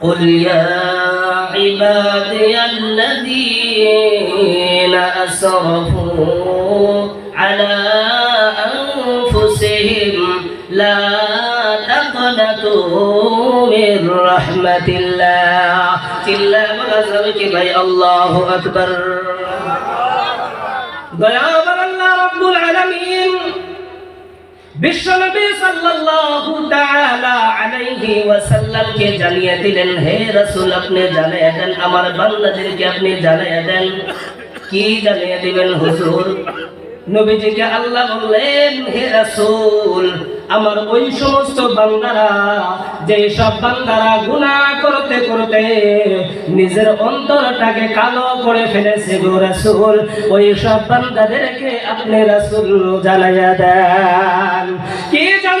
قل يا عبادي الذين أسرفوا على أنفسهم لا تقنطوا من رحمة الله إلا بغزرك بي الله أكبر দয়াবান আল্লাহ রাব্বুল আলামিন বিশ্বনবী সাল্লাল্লাহু তাআলা আলাইহি ওয়াসাল্লামকে জানিয়ে দিলেন, হে রাসূল, আপনি জানিয়ে দেন, আমার বান্দাদেরকে আপনি জানিয়ে দেন। কি জানিয়ে দিবেন, হুজুর? নবীজিকে আল্লাহ বললেন, হে রাসূল, আমার ওই সমস্ত বান্দারা, যে সব বান্দারা গুনাহ করতে করতে নিজের অন্তরটাকে কালো করে ফেলেছে গো রাসূল, ওই সব বান্দাদেরকে আপনি রাসূল জানাইয়া দেন। কি দিবেন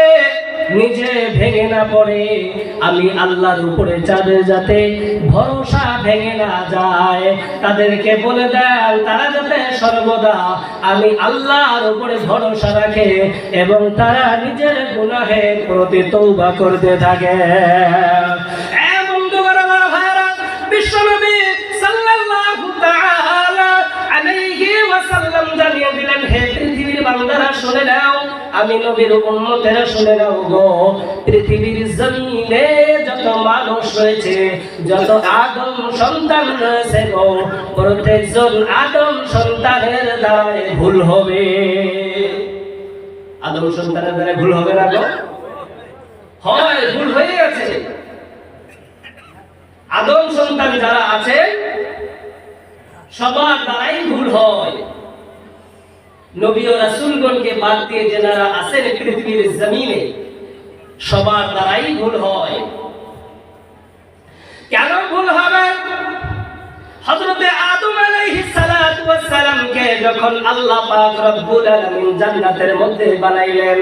নিজে ভেঙে না পড়ে। আমি আল্লাহর উপরে চাঁদে যাতে ভরসা ভেঙে না যায়। তাদেরকে বলে দেন, তারা যাতে সর্বদা আমি আল্লাহর উপরে ভরসা রাখে এবং তারা নিজের গুনাহের প্রতি তৌবা করতে থাকে। বিশ্বনবী জানিয়ে দিলেন, হে পৃথিবীর বান্দারা, শুনে নাও। আমি নবীর উম্মতেরা শুনে নাও গো। পৃথিবীর জমিনে যত মানুষ রয়েছে, যত আদম সন্তান রয়েছে গো, প্রত্যেকজন আদম সন্তানের দ্বারাই ভুল হবে। আদম সন্তানের দ্বারা ভুল হবে না গো? হয়, ভুল হয়ে গেছে। আদম সন্তান যারা আছে, সবার দ্বারাই ভুল হয়। নবী ও রাসূলগণকে বাদ দিয়ে যারা আছেন পৃথিবীর জমিনে, সবার দ্বারাই ভুল হয়। কেন ভুল হবে? হযরতে আদম আলাইহিস সালাতু ওয়াস সালামকে যখন আল্লাহ পাক রব্বুল আলামিন জান্নাতের মধ্যে বানাইলেন,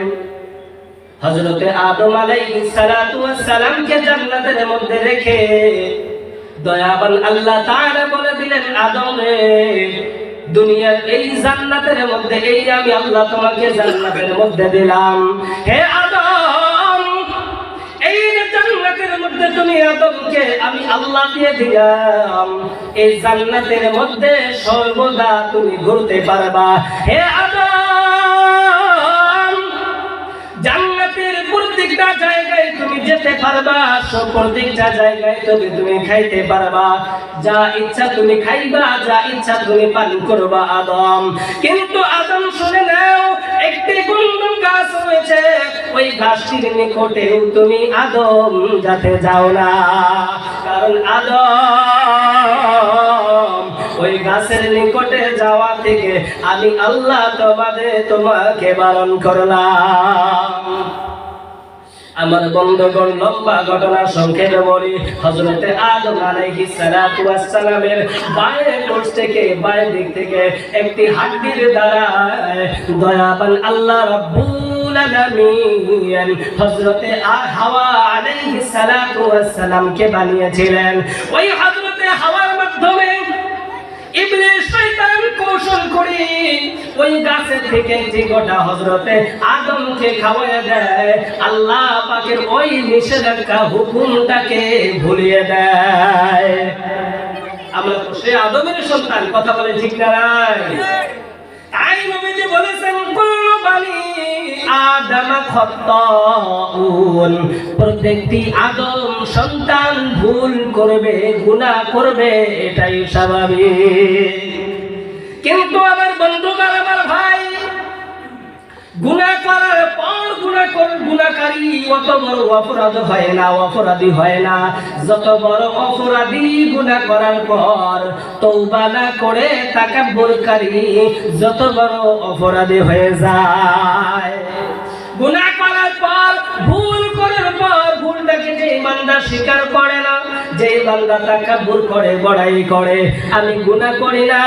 হযরতে আদম আলাইহিস সালাতু ওয়াস সালামকে জান্নাতের মধ্যে রেখে দয়াবান আল্লাহ তাআলা বলে দিলেন, আদম রে দুনিয়ার এই জান্নাতের মধ্যে, এই আমি আল্লাহ তোমাকে জান্নাতের মধ্যে দিলাম। হে আদম, এই জান্নাতের মধ্যে তুমি আদমকে আমি আল্লাহ দিয়ে দিলাম। এই জান্নাতের মধ্যে সর্বদা তুমি ঘুরতে পারবা। হে আদম যেতে পারবা সব প্রত্যেকটা জায়গায় তুমি তুমি খাইতে পারবা। যা ইচ্ছা তুমি খাইবা, যা ইচ্ছা তুমি পান করবা আদম। কিন্তু আদম, শুনে নাও, একটি গুনগুন গাছ রয়েছে, ওই গাছটির নিকটেও তুমি আদম যাতে যাও না। কারণ আদম, ওই গাছের নিকটে যাওয়া থেকে আমি আল্লাহ তোমাদের তোমাকে বারণ করলাম। আমার বন্ধগণ, লম্বা ঘটনা সংক্ষেপে বলি, হযরতে আদম আলাইহিস সালাতু ওয়াস সালামের বায়ের কোষ থেকে, বায়ের দিক থেকে একটি হাড্ডির দ্বারা দয়াবান আল্লাহ রাব্বুল হজরতে হাওয়া আলাইহিস সালাতু ওয়াস সালামকে বানিয়েছিলেন। ওই হযরতে হাওয়ার মাধ্যমে কৌশল করে, ওই গাছের থেকে যে গোটা হযরতে আদমকে খাওয়ায় দেয়, আল্লাহ পাকের ওই নিষেধাজ্ঞা হুকুমটাকে ভুলিয়ে দেয়। আমরা তো সে আদমের সন্তান, কথা বলে ঠিক না? তাই নবীজি বলেছেন কুল্লু বানি আদম প্রত্যেকটি আদম সন্তান ভুল করবে, গুনাহ করবে, এটাই স্বাভাবিক। কিন্তু আমার বন্ধুগণ, আমার ভাই, গুনাহ করার পর গুনাহ কর গুনাহকারী অত বড় অপরাধ হয় না, অপরাধী হয় না। যত বড় অপরাধী গুনাহ করার পর তওবা না করে তাকাব্বুরকারী যত বড় অপরাধী হয়ে যায়। গুণা করার পর, ভুল করার পর ভুলটাকে যে বান্দা স্বীকার করে যে বান্দা তাকাব্বুর করে, বড়াই করে, আমি গুনাহ করি না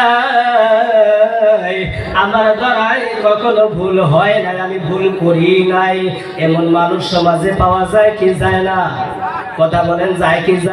আমার দ্বারাই কখনো ভুল হয় না আমি ভুল করি নাই। এমন মানুষ সমাজে পাওয়া যায় কি যায় না? কথা বলেন, যায় কি যায়